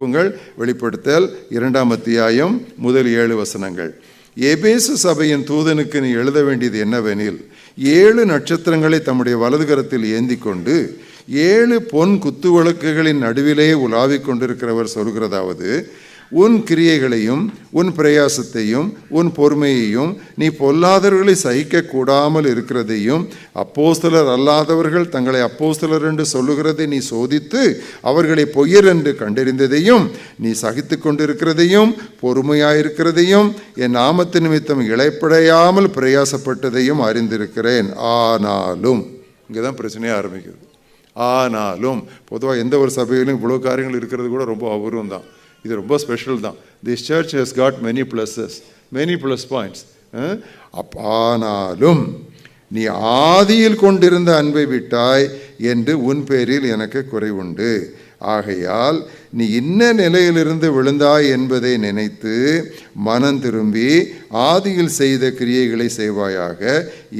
உங்கள் வெளிப்படுத்தல் இரண்டாம் அத்தியாயம் முதல் ஏழு வசனங்கள். எபேசு சபையின் தூதனுக்கு நீ எழுத வேண்டியது என்னவெனில் ஏழு நட்சத்திரங்களை தம்முடைய வலதுகரத்தில் ஏந்தி கொண்டு ஏழு பொன் குத்துவிளக்குகளின் நடுவிலே உலாவிக் கொண்டிருக்கிறவர் சொல்கிறதாவது உன் கிரியைகளையும் உன் பிரயாசத்தையும் உன் பொறுமையையும் நீ பொல்லாதவர்களை சகிக்க கூடாமல் இருக்கிறதையும் அப்போஸ்தலர் அல்லாதவர்கள் தங்களை அப்போஸ்தலர் என்று சொல்லுகிறதை நீ சோதித்து அவர்களை பொய்யர் என்று கண்டறிந்ததையும் நீ சகித்து கொண்டிருக்கிறதையும் பொறுமையாயிருக்கிறதையும் என் நாமத்து நிமித்தம் இழைப்படையாமல் பிரயாசப்பட்டதையும் அறிந்திருக்கிறேன். ஆனாலும் இங்கே தான் பிரச்சனையே ஆரம்பிக்குது. ஆனாலும் பொதுவாக எந்த ஒரு சபையிலும் இவ்வளோ காரியங்கள் இருக்கிறது கூட ரொம்ப அபூர்வம் தான் இது ரொம்ப ஸ்பெஷல் தான். This church has got many blesses many plus points அப்பானாலும் நீ ஆதியில் கொண்டிருந்த அன்பை விட்டாய் என்று உன் பேரில் எனக்கு குறைவுண்டு ஆகையால் நீ இன்ன நிலையிலிருந்து விழுந்தாய் என்பதை நினைத்து மனம் திரும்பி ஆதியில் செய்த கிரியைகளை செய்வாயாக.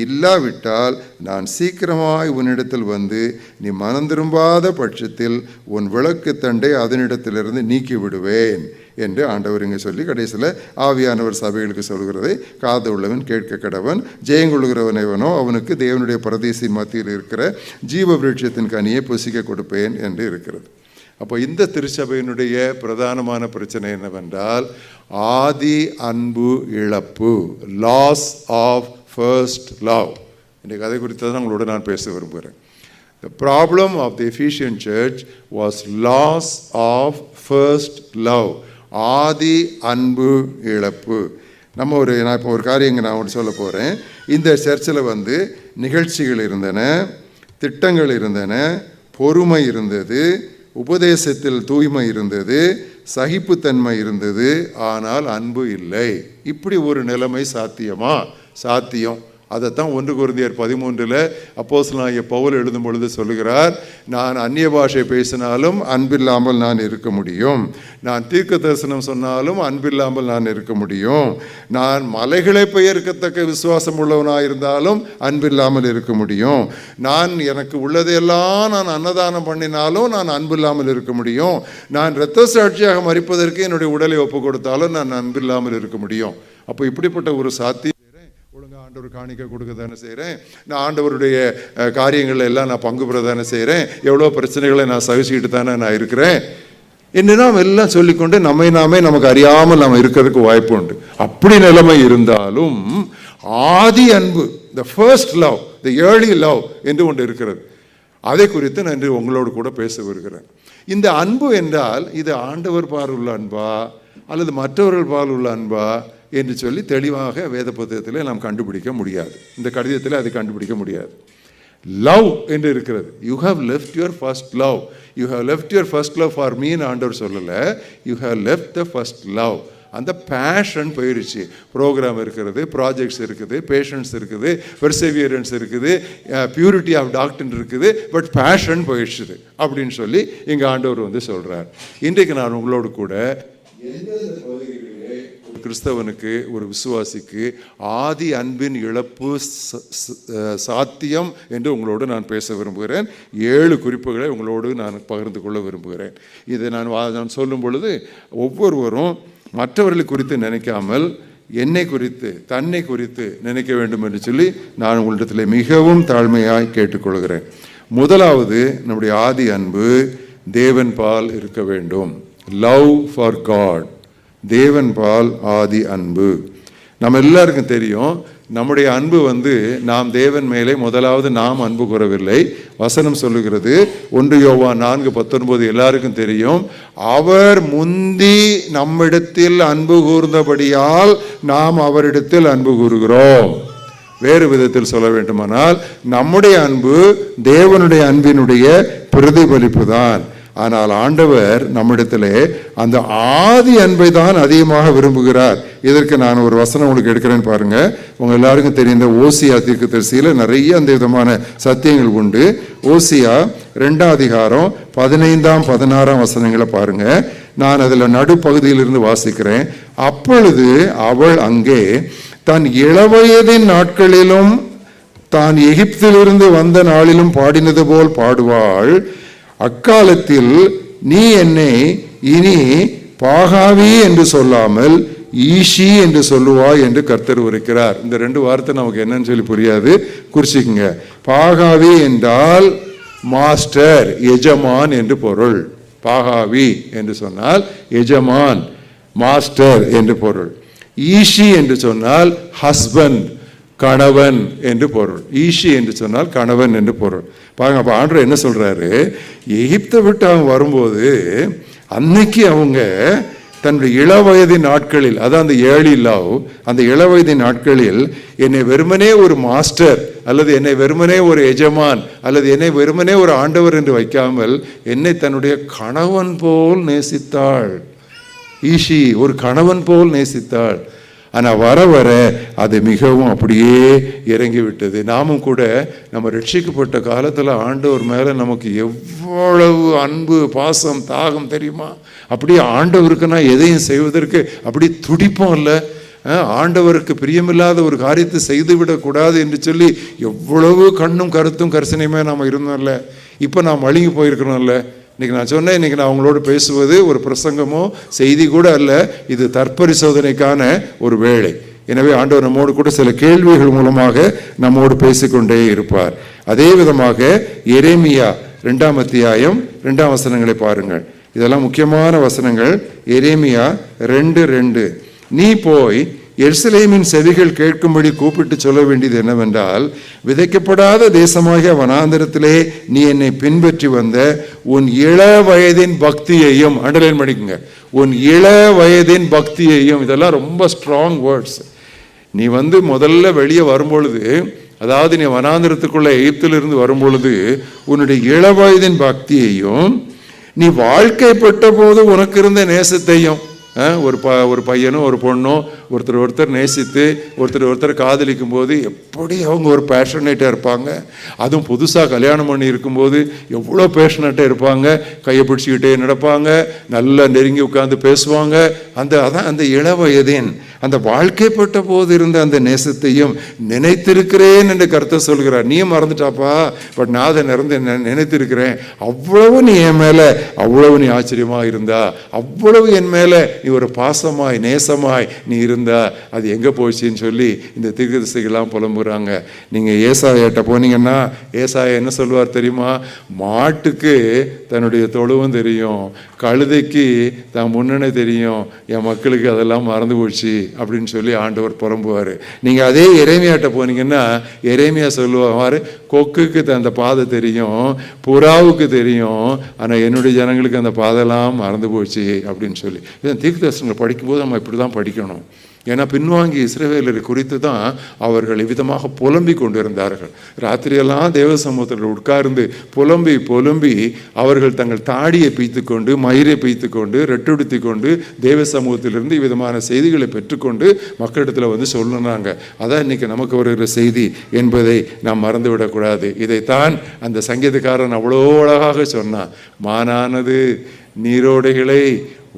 இல்லாவிட்டால் நான் சீக்கிரமாய் உன்னிடத்தில் வந்து நீ மனம் திரும்பாத பட்சத்தில் உன் விளக்கு தண்டை அதனிடத்திலிருந்து நீக்கிவிடுவேன். என்று ஆண்டவர் இங்கே சொல்லி கடைசியில் ஆவியானவர் சபைகளுக்கு சொல்கிறதை காது உள்ளவன் கேட்க கடவன் ஜெயங்கொள்கிறவனவனோ அவனுக்கு தேவனுடைய பரதேசின் மத்தியில் இருக்கிற ஜீவ விருட்சத்தின் கனியை புசிக்க கொடுப்பேன் என்று இருக்கிறது. அப்போ இந்த திருச்சபையினுடைய பிரதானமான பிரச்சனை என்னவென்றால் ஆதி அன்பு இழப்பு லாஸ் ஆஃப் ஃபர்ஸ்ட் லவ் இன்றைக்கு அதை குறித்து தான் உங்களோட நான் பேச விரும்புகிறேன். The problem of the Ephesian church was loss of first love ஆதி அன்பு இழப்பு. நம்ம ஒரு நான் இப்போ ஒரு காரியம் நான் ஒன்று சொல்ல போகிறேன் இந்த சர்ச்சில் வந்து நிகழ்ச்சிகள் இருந்தன திட்டங்கள் இருந்தன பொறுமை இருந்தது உபதேசத்தில் தூய்மை இருந்தது சகிப்புத்தன்மை இருந்தது ஆனால் அன்பு இல்லை. இப்படி ஒரு நிலைமை சாத்தியமா? சாத்தியம். அதைத்தான் ஒன்று குருந்தியர் பதிமூன்றில் அப்போஸ்தலனாகிய பவுல் எழுதும் பொழுது சொல்லுகிறார் நான் அந்நிய பாஷை பேசினாலும் அன்பில்லாமல் நான் இருக்க முடியும். நான் தீர்க்க தரிசனம் சொன்னாலும் அன்பில்லாமல் நான் இருக்க முடியும். நான் மலைகளை பெயர்க்கத்தக்க விசுவாசம் உள்ளவனாக இருந்தாலும் அன்பில்லாமல் இருக்க முடியும். நான் எனக்கு உள்ளதையெல்லாம் நான் அன்னதானம் பண்ணினாலும் நான் அன்பில்லாமல் இருக்க முடியும். நான் இரத்த சாட்சியாக மறிப்பதற்கு என்னுடைய உடலை ஒப்பு கொடுத்தாலும் நான் அன்பில்லாமல் இருக்க முடியும். அப்போ இப்படிப்பட்ட ஒரு சாத்தியம் ஆண்டவர் காணிக்க கொடுக்க தானே செய்கிறேன் நான் ஆண்டவருடைய காரியங்களில் எல்லாம் நான் பங்கு பெற தானே செய்கிறேன் எவ்வளோ பிரச்சனைகளை நான் சகிச்சுக்கிட்டு தானே நான் இருக்கிறேன். என்ன நாம் எல்லாம் சொல்லிக்கொண்டு நம்மை நாமே நமக்கு அறியாமல் நாம் இருக்கிறதுக்கு வாய்ப்பு உண்டு. அப்படி நிலைமை இருந்தாலும் ஆதி அன்பு the first love the early love என்று ஒன்று இருக்கிறது. அதை குறித்து நான் இன்று உங்களோடு கூட பேச வருகிறேன் இந்த அன்பு என்றால் இது ஆண்டவர் பால் உள்ள அன்பா அல்லது மற்றவர்கள் பால் உள்ள அன்பா என்று சொல்லி தெளிவாக வேத புத்தகத்தில் நாம் கண்டுபிடிக்க முடியாது. இந்த கடிதத்தில் அது கண்டுபிடிக்க முடியாது. லவ் என்று இருக்கிறது. You have left your first love you have left your first love for mean ஆண்டவர் சொல்லலை. You have left the first love அந்த பேஷன் போயிடுச்சு. ப்ரோக்ராம் இருக்கிறது ப்ராஜெக்ட்ஸ் இருக்குது பேஷன்ஸ் இருக்குது பெர்சேவியரன்ஸ் இருக்குது பியூரிட்டி ஆஃப் டாக்டர் இருக்குது பட் பேஷன் போயிடுச்சுது அப்படின்னு சொல்லி இங்கே ஆண்டவர் வந்து சொல்கிறார் இன்றைக்கு நான் உங்களோடு கூட எந்தெந்த கிறிஸ்தவனுக்கு ஒரு விசுவாசிக்கு ஆதி அன்பின் இழப்பு சாத்தியம் என்று உங்களோடு நான் பேச விரும்புகிறேன். ஏழு குறிப்புகளை உங்களோடு நான் பகிர்ந்து கொள்ள விரும்புகிறேன். இதை நான் நான் சொல்லும் பொழுது ஒவ்வொருவரும் மற்றவர்களை குறித்து நினைக்காமல் என்னை குறித்து தன்னை குறித்து நினைக்க வேண்டும் என்று சொல்லி நான் உங்களிடத்தில் மிகவும் தாழ்மையாய் கேட்டுக்கொள்கிறேன். முதலாவது நம்முடைய ஆதி அன்பு தேவன் பால் இருக்க வேண்டும். லவ் ஃபார் காட் தேவன் பால் ஆதி அன்பு. நம்ம எல்லாருக்கும் தெரியும் நம்முடைய அன்பு வந்து நாம் தேவன் மேலே முதலாவது நாம் அன்பு கூறவில்லை. வசனம் சொல்லுகிறது ஒன்று யோவா நான்கு பத்தொன்பது எல்லாருக்கும் தெரியும் அவர் முந்தி நம்மிடத்தில் அன்பு கூர்ந்தபடியால் நாம் அவரிடத்தில் அன்பு கூறுகிறோம். வேறு விதத்தில் சொல்ல வேண்டுமானால் நம்முடைய அன்பு தேவனுடைய அன்பினுடைய பிரதிபலிப்பு தான் ஆனால் ஆண்டவர் நம்மிடத்திலே அந்த ஆதி அன்பை தான் அதிகமாக விரும்புகிறார். இதற்கு நான் ஒரு வசனம் உங்களுக்கு எடுக்கிறேன்னு பாருங்க. உங்க எல்லாருக்கும் தெரியும் இந்த ஓசியா தீர்க்கதரிசியில நிறைய அந்த விதமான சத்தியங்கள் உண்டு. ஓசியா ரெண்டாம் அதிகாரம் பதினைந்தாம் பதினாறாம் வசனங்களை பாருங்க. நான் அதில் நடுப்பகுதியிலிருந்து வாசிக்கிறேன். அப்பொழுது அவள் அங்கே தன் இளவயதின் நாட்களிலும் தான் எகிப்திலிருந்து வந்த நாளிலும் பாடினது போல் பாடுவாள். அக்காலத்தில் நீ என்னை இனி பாகாவி என்று சொல்லாமல் ஈஷி என்று சொல்லுவாய் என்று கர்த்தர் உரைக்கிறார். இந்த ரெண்டு வார்த்தை நமக்கு என்னன்னு சொல்லி புரியாது. குறிச்சிக்கங்க. பாகாவி என்றால் மாஸ்டர் எஜமான் என்று பொருள். பாகாவி என்று சொன்னால் எஜமான் மாஸ்டர் என்று பொருள். ஈஷி என்று சொன்னால் ஹஸ்பண்ட் கணவன் என்று பொருள். ஈஷி என்று சொன்னால் கணவன் என்று பொருள். பாருங்க அப்போ ஆண்டர் என்ன சொல்கிறாரு எகிப்தை விட்டு அவன் வரும்போது அன்னைக்கு அவங்க தன்னுடைய இளவயதின் நாட்களில் அதான் அந்த ஏழி லவ் அந்த இளவயதின் நாட்களில் என்னை வெறுமனே ஒரு மாஸ்டர் அல்லது என்னை வெறுமனே ஒரு எஜமான் அல்லது என்னை வெறுமனே ஒரு ஆண்டவர் என்று வைக்காமல் என்னை தன்னுடைய கணவன் போல் நேசித்தாள். ஈஷி ஒரு கணவன் போல் நேசித்தாள். ஆனால் வர வர அது மிகவும் அப்படியே இறங்கி விட்டது நாமும் கூட நம்ம ரட்சிக்கப்பட்ட காலத்தில் ஆண்டவர் மேலே நமக்கு எவ்வளவு அன்பு பாசம் தாகம் தெரியுமா? அப்படியே ஆண்டவருக்குன்னா எதையும் செய்வதற்கு அப்படி துடிப்போம் இல்லை. ஆண்டவருக்கு பிரியமில்லாத ஒரு காரியத்தை செய்து விடக்கூடாது என்று சொல்லி எவ்வளவு கண்ணும் கருத்தும் கரிசனையுமே நாம் இருந்தோம்ல இப்போ நாம் அழுகி போயிருக்கிறோம்ல இன்றைக்கி நான் சொன்னேன் இன்னைக்கு நான் அவங்களோட பேசுவது ஒரு பிரசங்கமோ செய்தி கூட அல்ல இது தற்பரிசோதனைக்கான ஒரு வேலை எனவே ஆண்டவர் நம்மோடு கூட சில கேள்விகள் மூலமாக நம்மோடு பேசிக்கொண்டே இருப்பார். அதே விதமாக எரேமியா ரெண்டாம் அத்தியாயம் ரெண்டாம் வசனங்களை பாருங்கள். இதெல்லாம் முக்கியமான வசனங்கள். எரேமியா ரெண்டு ரெண்டு. நீ போய் எருசலேமின் செவிகள் கேட்கும்படி கூப்பிட்டு சொல்ல வேண்டியது என்னவென்றால் விதைக்கப்படாத தேசமாகிய வனாந்திரத்திலே நீ என்னை பின்பற்றி வந்த உன் இள வயதின் பக்தியையும் அண்டர்லைன் பண்ணிக்கோங்க. உன் இள வயதின் பக்தியையும் இதெல்லாம் ரொம்ப ஸ்ட்ராங் வேர்ட்ஸ் நீ வந்து முதல்ல வெளியே வரும்பொழுது அதாவது நீ வனாந்திரத்துக்குள்ள எகிப்திலிருந்து வரும்பொழுது உன்னுடைய இளவயதின் பக்தியையும் நீ வாழ்க்கைப்பட்ட போது உனக்கு இருந்த நேசத்தையும் ஒரு ப ஒரு பையனும் ஒரு பொண்ணும் ஒருத்தர் ஒருத்தர் நேசித்து ஒருத்தர் ஒருத்தர் காதலிக்கும் போது எப்படி அவங்க ஒரு பேஷனேட்டாக இருப்பாங்க? அதுவும் புதுசாக கல்யாணம் பண்ணி இருக்கும்போது எவ்வளோ பேஷனேட்டாக இருப்பாங்க? கையை பிடிச்சிக்கிட்டே நடப்பாங்க நல்லா நெருங்கி உட்காந்து பேசுவாங்க. அந்த அதான் அந்த இளவயதின் அந்த வாழ்க்கைப்பட்ட போது இருந்த அந்த நேசத்தையும் நினைத்திருக்கிறேன் என்று கருத்தை சொல்கிறார். நீயும் மறந்துட்டாப்பா பட் நான் அதை நிறந்து நெ- நினைத்திருக்கிறேன். அவ்வளவு நீ என் மேலே அவ்வளவு நீ ஆச்சரியமாக இருந்தா அவ்வளவு என் மேலே நீ ஒரு பாசமாய் நேசமாய் நீ இருந்தா அது எங்கே போச்சுன்னு சொல்லி இந்த தீர்க்கதரிசிகள்லாம் புலம்புறாங்க. நீங்கள் ஏசாயாட்ட போனீங்கன்னா ஏசாய என்ன சொல்லுவார் தெரியுமா? மாட்டுக்கு தன்னுடைய தொழுவும் தெரியும் கழுதைக்கு தான் முன்னணி தெரியும் என் மக்களுக்கு அதெல்லாம் மறந்து போச்சு அப்படின்னு சொல்லி ஆண்டவர் புலம்புவார். நீங்கள் அதே இறைமையாட்ட போனீங்கன்னா இறைமையாக சொல்லுவார் கொக்குக்கு த- அந்த பாதை தெரியும் புறாவுக்கு தெரியும் ஆனால் என்னுடைய ஜனங்களுக்கு அந்த பாதைலாம் மறந்து போச்சு அப்படின்னு சொல்லி. தீர்க்கதர்சனங்களை படிக்கும்போது நம்ம இப்படி தான் படிக்கணும். ஏன்னா பின்வாங்கி இஸ்ரவேலரை குறித்து தான் அவர்கள் விதமாக புலம்பிக் கொண்டிருந்தார்கள். ராத்திரியெல்லாம் தேவ சமூகத்தில் உட்கார்ந்து புலம்பி புலம்பி அவர்கள் தங்கள் தாடியை பீய்த்து கொண்டு மயிரை பீய்த்து கொண்டு ரெட்டுடுத்தி கொண்டு தேவ சமூகத்திலிருந்து விதமான செய்திகளை பெற்றுக்கொண்டு மக்களிடத்தில் வந்து சொல்லுனாங்க. அதான் இன்னைக்கு நமக்கு வருகிற செய்தி என்பதை நாம் மறந்துவிடக்கூடாது. இதைத்தான் அந்த சங்கீதக்காரன் அவ்வளோ அழகாக சொன்னான். மானானது நீரோடைகளை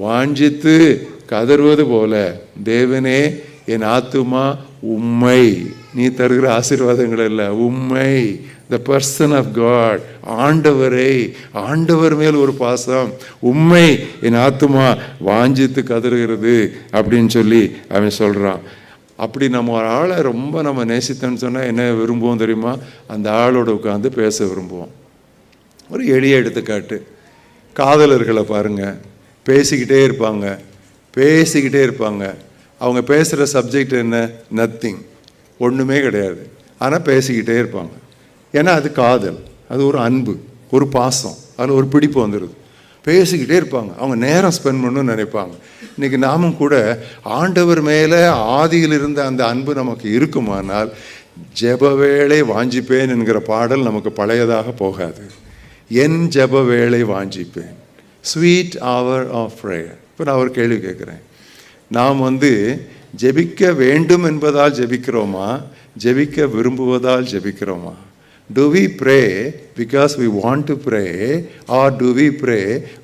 வாஞ்சித்து கதறுவது போல தேவனே என் ஆத்துமா உம்மை. நீ தருகிற ஆசீர்வாதங்கள் இல்லை உம்மை. த பர்சன் ஆஃப் காட் ஆண்டவரை ஆண்டவர் மேல் ஒரு பாசம். உம்மை என் ஆத்துமா வாஞ்சித்து கதறுகிறது அப்படின்னு சொல்லி அவன் சொல்கிறான் அப்படி நம்ம ஒரு ஆளை ரொம்ப நம்ம நேசித்தோன்னு சொன்னால் என்ன விரும்புவோம் தெரியுமா? அந்த ஆளோட உட்காந்து பேச விரும்புவோம். ஒரு எளிய எடுத்துக்காட்டு காதலர்களை பாருங்கள் பேசிக்கிட்டே இருப்பாங்க. பேசிக்கிட்டே இருப்பாங்க. அவங்க பேசுகிற சப்ஜெக்ட் என்ன? நத்திங் ஒன்றுமே கிடையாது. ஆனால் பேசிக்கிட்டே இருப்பாங்க. ஏன்னா அது காதல். அது ஒரு அன்பு ஒரு பாசம். அதில் ஒரு பிடிப்பு வந்துடுது பேசிக்கிட்டே இருப்பாங்க. அவங்க நேரம் ஸ்பெண்ட் பண்ணணும்னு நினைப்பாங்க. இன்னைக்கு நாமும் கூட ஆண்டவர் மேலே ஆதியில் இருந்த அந்த அன்பு நமக்கு இருக்குமானால் ஜெப வேளை வாஞ்சிப்பேன் என்கிற பாடல் நமக்கு பழையதாக போகாது. என் ஜெப வேளை வாஞ்சிப்பேன். ஸ்வீட் அவர் ஆஃப் ப்ரேயர் இப்போ நான் ஒரு கேள்வி கேட்குறேன். நாம் வந்து ஜெபிக்க வேண்டும் என்பதால் ஜெபிக்கிறோமா? ஜெபிக்க விரும்புவதால் ஜெபிக்கிறோமா? Do we pray because we want to pray or do we pray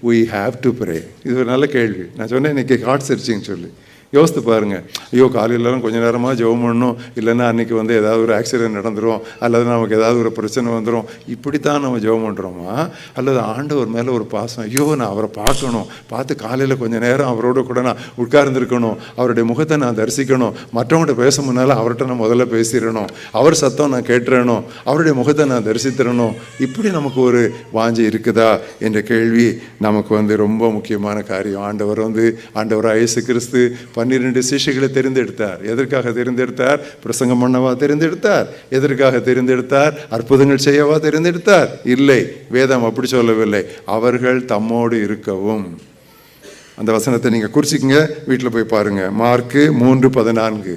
we have to pray இது ஒரு நல்ல கேள்வி. நான் சொன்னேன் இன்னைக்கு ஹார்ட் சர்ச்சிங் சொல்லி. யோசித்து பாருங்க. ஐயோ காலையிலலாம் கொஞ்சம் நேரமாக ஜெபம் பண்ணணும். இல்லைன்னா அன்றைக்கி வந்து ஏதாவது ஒரு ஆக்சிடென்ட் நடந்துரும். அல்லது நமக்கு ஏதாவது ஒரு பிரச்சனை வந்துடும் இப்படித்தான் நம்ம ஜெபம் பண்ணுறோமா அல்லது ஆண்டவர் மேலே ஒரு பாசம். ஐயோ நான் அவரை பார்க்கணும். பார்த்து காலையில் கொஞ்ச நேரம் அவரோட கூட நான் உட்கார்ந்துருக்கணும். அவருடைய முகத்தை நான் தரிசிக்கணும். மற்றவங்கள்ட்ட பேச முன்னால் அவர்கிட்ட நான் முதல்ல பேசிடணும். அவர் சத்தம் நான் கேட்டுறணும். அவருடைய முகத்தை நான் தரிசித்திரணும் இப்படி நமக்கு ஒரு வாஞ்சி இருக்குதா? என்ற கேள்வி நமக்கு வந்து ரொம்ப முக்கியமான காரியம். ஆண்டவர் வந்து ஆண்டவர் இயேசு கிறிஸ்து பன்னிரெண்டு சிஷைகளை தெரிந்தெடுத்தார். எதற்காக தெரிந்தெடுத்தார்? பிரசங்கம் பண்ணவா தெரிந்தெடுத்தார். எதற்காக தெரிந்தெடுத்தார்? அற்புதங்கள் செய்யவா தெரிந்தெடுத்தார்? இல்லை. வேதம் அப்படி சொல்லவில்லை. அவர்கள் தம்மோடு இருக்கவும். அந்த வசனத்தை நீங்கள் குறிச்சிக்கங்க. வீட்டில் போய் பாருங்கள் மார்க்கு மூன்று பதினான்கு.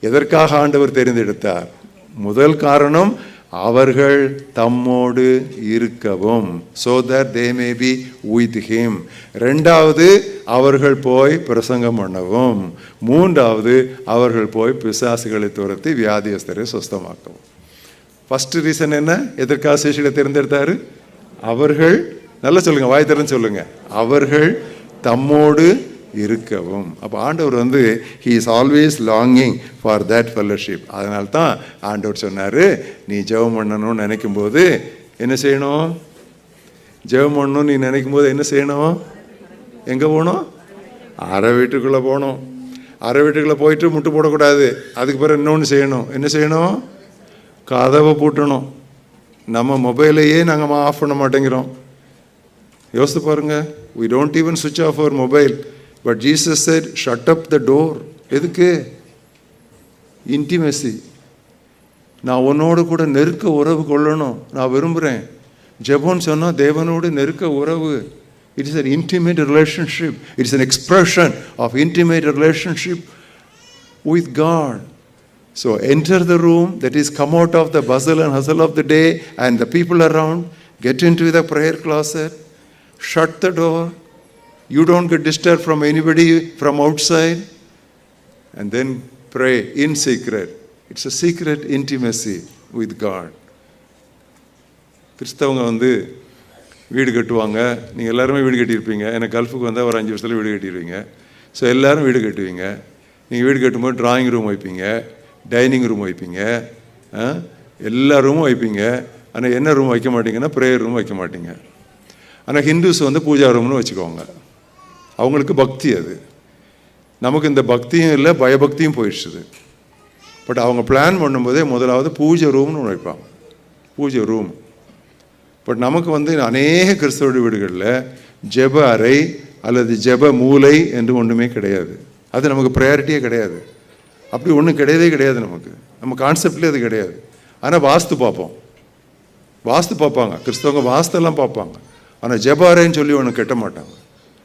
எதற்காக ஆண்டவர் தெரிந்தெடுத்தார்? முதல் காரணம் அவர்கள் தம்மோடு இருக்கவும். So that they may be with him ரெண்டாவது அவர்கள் போய் பிரசங்கம் பண்ணவும். மூன்றாவது அவர்கள் போய் பிசாசுகளை துரத்தி வியாதியஸ்தரை சுஸ்தமாக்கவும். ஃபஸ்ட்டு ரீசன் என்ன? எதற்காக சேஷிகளை தேர்ந்தெடுத்தார்? அவர்கள் நல்லா சொல்லுங்கள் வாய் திறந்து சொல்லுங்கள் அவர்கள் தம்மோடு இருக்கவும். அப்போ ஆண்டவர் வந்து he is always longing for that fellowship அதனால தான் ஆண்டவர் சொன்னார் நீ ஜெபம் பண்ணணும்னு நினைக்கும் போது என்ன செய்யணும்? ஜெபம் பண்ணணும்னு நீ நினைக்கும் போது என்ன செய்யணும்? எங்கே போகணும்? அரை வீட்டுக்குள்ளே போகணும். அரை வீட்டுக்குள்ளே போயிட்டு முட்டு போடக்கூடாது. அதுக்கு பிறகு இன்னொன்று செய்யணும். என்ன செய்யணும்? கதவை பூட்டணும். நம்ம மொபைலையே நாங்கள் ஆஃப் பண்ண மாட்டேங்கிறோம். யோசித்து பாருங்க. வி டோன்ட் ஈவன் சுவிட்ச் off our mobile but jesus said shut up the door எதுக்கு இன்டிமெசி நான் உன்னோடு கூட நெருக்க உறவு கொள்ளணும் நான் விரும்புகிறேன் ஜெபம்னு சொன்னால் தேவனோடு நெருக்க உறவு it is an intimate relationship it's an expression of intimate relationship with God. So enter the room, that is, come out of the bustle and hustle of the day and the people around, get into the prayer closet, shut the door. You don't get disturbed from anybody from outside, and then pray in secret. It's a secret intimacy with God. கிறிஸ்தவங்க வந்து வீடு கட்டுவாங்க. நீங்கள் எல்லாருமே வீடு கட்டியிருப்பீங்க. எனக்கு கல்ஃபுக்கு வந்தால் ஒரு அஞ்சு வருஷத்தில் வீடு கட்டிடுவீங்க. ஸோ எல்லோரும் வீடு கட்டுவீங்க. நீங்கள் வீடு கட்டும்போது டிராயிங் ரூம் வைப்பீங்க. டைனிங் ரூம் வைப்பீங்க. ஆ? எல்லா ரூமும் வைப்பீங்க. ஆனால் என்ன ரூம் வைக்க மாட்டீங்கன்னா ப்ரேயர் ரூம் வைக்க மாட்டீங்க. ஆனால் ஹிந்துஸ் வந்து பூஜா ரூம்னு வச்சுக்கோங்க. அவங்களுக்கு பக்தி அது. நமக்கு இந்த பக்தியும் இல்லை பயபக்தியும் போயிடுச்சுது. பட் அவங்க பிளான் பண்ணும்போதே முதலாவது பூஜை ரூம்னு ஒன்று வைப்பாங்க. பூஜை ரூம் பட் நமக்கு வந்து அநேக கிறிஸ்தவ வீடுகளில் ஜெப அறை அல்லது ஜெப மூலை என்று ஒன்றுமே கிடையாது. அது நமக்கு ப்ரையாரிட்டியே கிடையாது. அப்படி ஒன்றும் கிடையவே கிடையாது நமக்கு. நம்ம கான்செப்ட்லேயே அது கிடையாது. ஆனால் வாஸ்து பார்ப்போம். வாஸ்து பார்ப்பாங்க. கிறிஸ்தவங்க வாஸ்தெல்லாம் பார்ப்பாங்க. ஆனால் ஜெப அறைன்னு சொல்லி ஒன்று கெட்ட மாட்டாங்க.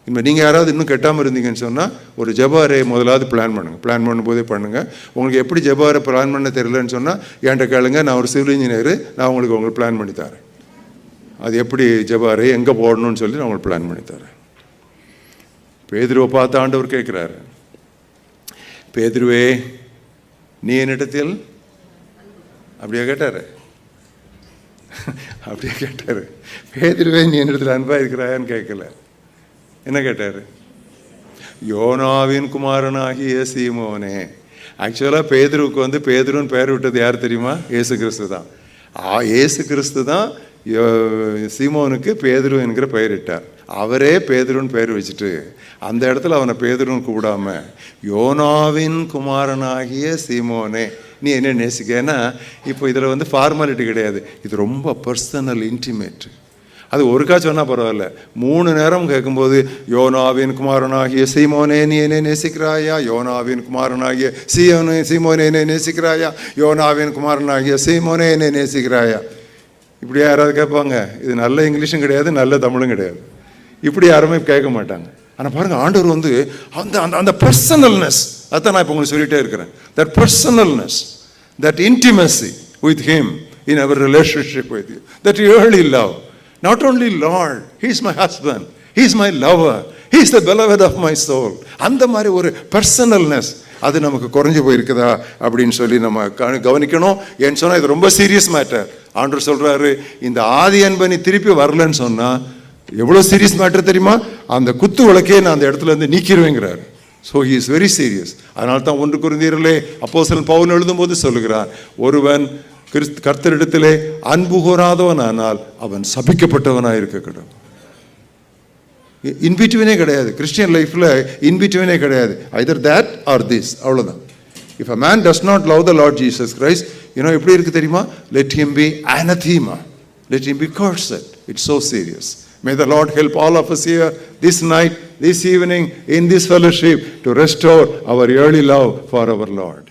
இனிமேல் நீங்கள் யாராவது இன்னும் கெட்டாமல் இருந்தீங்கன்னு சொன்னால் ஒரு ஜபாரை முதலாவது பிளான் பண்ணுங்கள் பிளான் பண்ணும்போதே பண்ணுங்கள் உங்களுக்கு எப்படி ஜபாரை பிளான் பண்ண தெரியலன்னு சொன்னால் என்கிட்ட கேளுங்க நான் ஒரு சிவில் இன்ஜினியர் நான் உங்களுக்கு உங்களுக்கு பிளான் பண்ணி தரேன். அது எப்படி ஜபாரை எங்கே போடணும்னு சொல்லி நான் உங்களுக்கு பிளான் பண்ணி தரேன். பேதுருவை பார்த்து ஆண்டவர் கேட்குறாரு. பேதுருவே நீ என்னிடத்தில் அப்படியே கேட்டார். அப்படியே கேட்டார். பேதுருவே நீ என்னிடத்தில் அன்பாக இருக்கிறாயான்னு கேட்கல. என்ன கேட்டார்? யோனாவின் குமாரனாகிய சீமோனே. ஆக்சுவலாக பேதுருவுக்கு வந்து பேதருன்னு பெயர் விட்டது யார் தெரியுமா? ஏசு கிறிஸ்து தான். ஆ ஏசு கிறிஸ்து தான் யோ- சீமோனுக்கு பேதுரு என்கிற பெயரிட்டார் அவரே பேதுருன்னு பெயர் வச்சுட்டு அந்த இடத்துல அவனை பேதுருன்னு கூப்பிடாம யோனாவின் குமாரனாகிய சீமோனே. நீ என்ன நேசிக்கன்னா இப்போ இதில் வந்து ஃபார்மாலிட்டி கிடையாது. இது ரொம்ப பர்சனல் இன்டிமேட் அது ஒருக்கா சொன்னால் பரவாயில்ல. மூணு நேரம் கேட்கும்போது யோனாவின் குமாரனாகிய சீமோனே நீ என்னை நேசிக்கிறாயா? யோனாவின் குமாரனாகிய சீயோனே சீமோனே என்னை நேசிக்கிறாயா? யோனாவின் குமாரனாகிய சீமோனே என்னை நேசிக்கிறாயா? இப்படி யாராவது கேட்பாங்க. இது நல்ல இங்கிலீஷும் கிடையாது நல்ல தமிழும் கிடையாது. இப்படி யாருமே கேட்க மாட்டாங்க. ஆனால் பாருங்கள் ஆண்டவர் வந்து அந்த அந்த அந்த பர்சனல்னஸ் அதான் நான் இப்போ உங்களுக்கு சொல்லிகிட்டே இருக்கிறேன். That personalness that intimacy with him in our relationship with you that early love not only Lord he's my husband he is my lover he's the beloved of my soul. அந்த மாதிரி ஒரு பர்சனல்னஸ் அது நமக்கு குறைஞ்சு போயிருக்குதா அப்படின்னு சொல்லி நம்ம கவனிக்கணும். ஏன்னு சொன்னால் இது ரொம்ப சீரியஸ் மேட்டர் ஆண்டவர் சொல்றாரு இந்த ஆதி அன்பனி திருப்பி வரலன்னு சொன்னா எவ்வளோ சீரியஸ் மேட்டர் தெரியுமா? அந்த குத்து விளக்கே நான் அந்த இடத்துல இருந்து நீக்கிடுவேங்கிறார். So he is very serious அதனால தான் ஒன்று குருந்தீரலே சில பவுன் எழுதும்போது சொல்லுகிறார் ஒருவன் கிறிஸ்து கர்த்தரிடத்திலே அன்பு கூறாதவனானால் அவன் சபிக்கப்பட்டவனாக இருக்கக்கூடும் இன்பிட்வீனே கிடையாது. கிறிஸ்டியன் லைஃப்பில் இன்பிட்வீனே கிடையாது. ஐதர் தேட் ஆர் திஸ் அவ்வளோதான் if a man does not love the Lord Jesus Christ you know எப்படி இருக்கு தெரியுமா? Let him be anathema let him be cursed it's so serious may the Lord help all of us here this night this evening in this fellowship to restore our early love for our lord.